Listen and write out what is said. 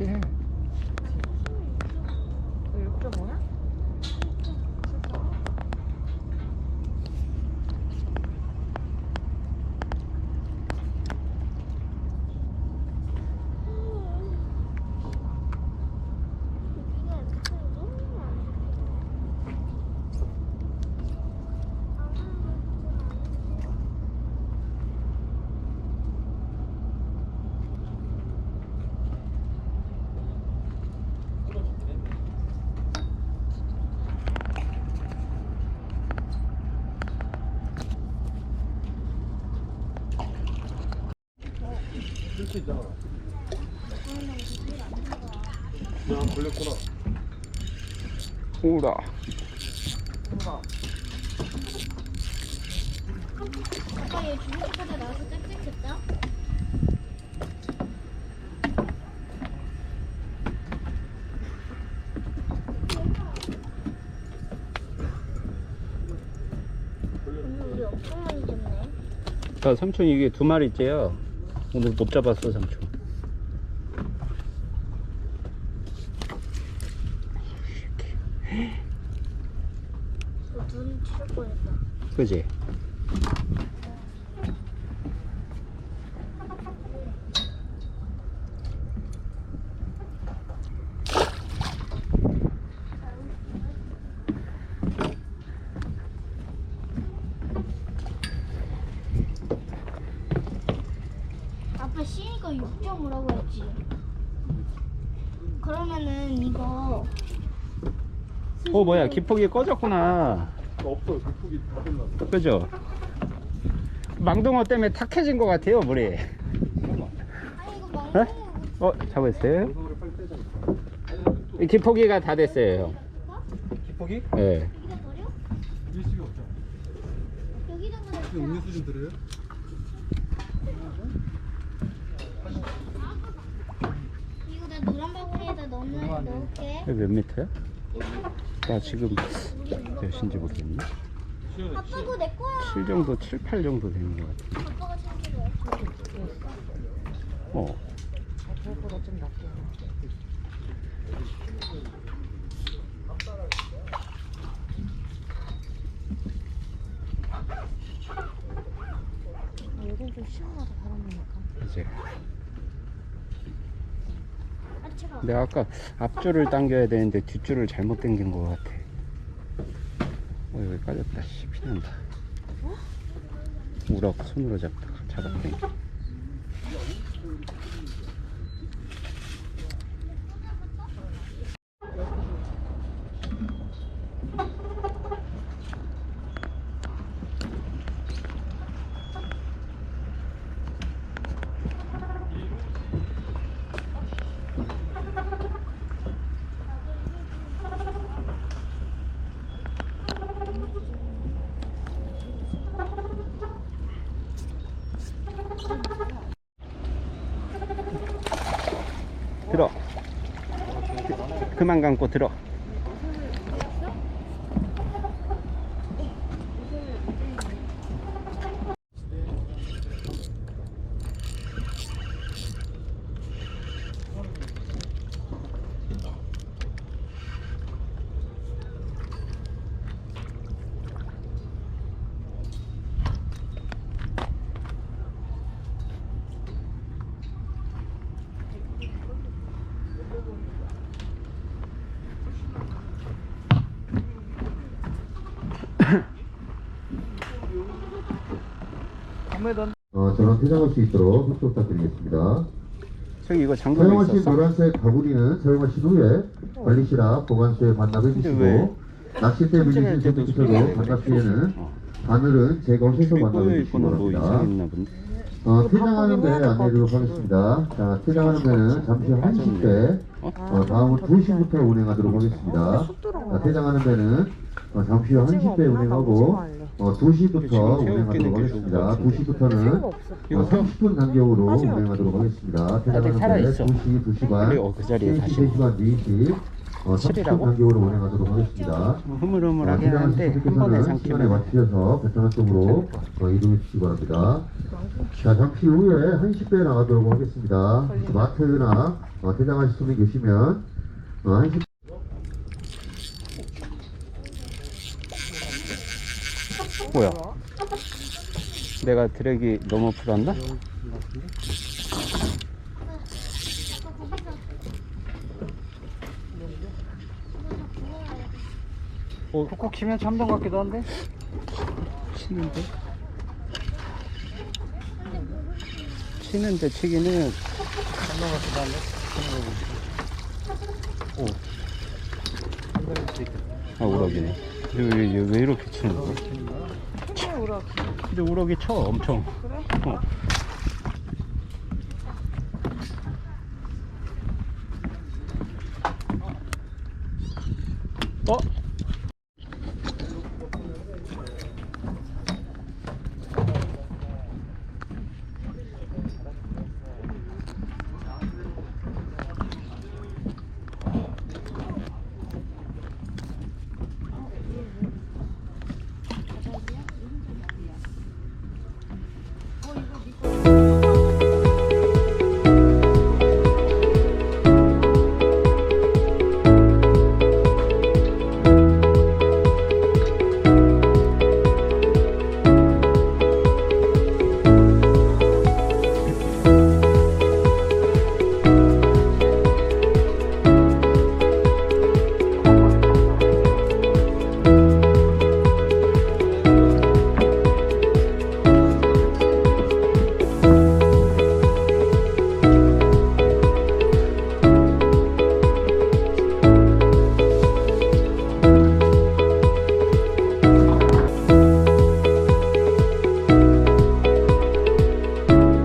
다시 해. 6.5야? 쓸 수 있잖아. 야, 걸렸구나. 오라. 뭔가 아빠 얘 주먹보다 나와서. 오늘 우리 엄청 많이 잡네. 자, 삼촌 이게 두 마리째요. 오늘 못 잡았어, 삼촌. 눈 치를 뻔했다. 그지? C니까 6.5라고 했지. 그러면은 이거 어, 뭐야, 기폭이 꺼졌구나. 없어, 극폭이 다 됐나? 그죠? 망둥어 때문에 탁해진 것 같아요, 물이. 아니 이거 에? 망고 어, 잡았어요? 영상으로 빨리 빼자. 이 기폭이가 다 됐어요, 형. 기폭이? 예. 여기다 버려? 일식이 없잖아. 여기다 버려. 혹시 음료수 좀 드려요? 이거 나 노란 바구니에다 넣을게. 여기 몇 미터야? 나 지금 몇인지 모르겠네. 시원해. 아빠 그거 내 거야. 7 정도, 7, 8 정도 되는 것 같아. 아빠가 챙겨줘. 어. 저보다 좀 낫게 요즘 좀 시원하다 바람 부니까 이제. 내가 아까 앞줄을 당겨야 되는데 뒷줄을 잘못 당긴 것 같아. 어, 여기 빠졌다. 씨, 피난다. 우럭 손으로 잡다가 잡았네. 들어. 그- 그만 감고 들어. 어, 전원 퇴장할 수 있도록 협조 부탁드리겠습니다. 저기 이거 잠그고 사용하신 있었어? 노란색 가구리는 사용하신 후에 관리실앞 보관소에 반납해 주시고 왜 낚싯대 소리가 소비처도 왜 반납 어. 바늘은 제거해서 반납해 주시기 뭐 바랍니다. 이상했나 본데. 어, 퇴장하는 데 바꾸긴 해야 될것 안내드리도록 같아, 하겠습니다. 자, 퇴장하는 데는 잠시 후 1시 때 어? 어, 다음은 2시부터 운행하도록 하겠습니다. 자, 퇴장하는 데는 어, 잠시 후 1시 때 운행하고 어, 2시부터 지금 운행하도록 하겠습니다. 계속 2시부터는 어, 이거 30분 간격으로 하지 마. 운행하도록 하겠습니다. 퇴장하는 데 살아있어. 2시, 2시간, 그래, 어, 그 자리에 3시, 다시. 3시간, 4시 어, 30분 칠이라고? 간격으로 운행하도록 하겠습니다. 흐물흐물하긴 어, 한데 한 번에 시간에 맞추셔서 베트남 쪽으로 어, 이동해 주시기 바랍니다. 자, 잠시 후에 한식배 나가도록 하겠습니다. 마트나 어, 대장하실 분이 계시면 어, 한식 뭐야? 내가 드랙이 너무 풀었나? 어, 콕콕 치면 참돔 같기도 한데? 치는데? 치는데 치기는 참돔 같기도 한데? 오. 아 우럭이네. 왜, 왜, 왜 이렇게 치는 거야? 근데 우럭이 쳐 엄청. 그래? 어. 어?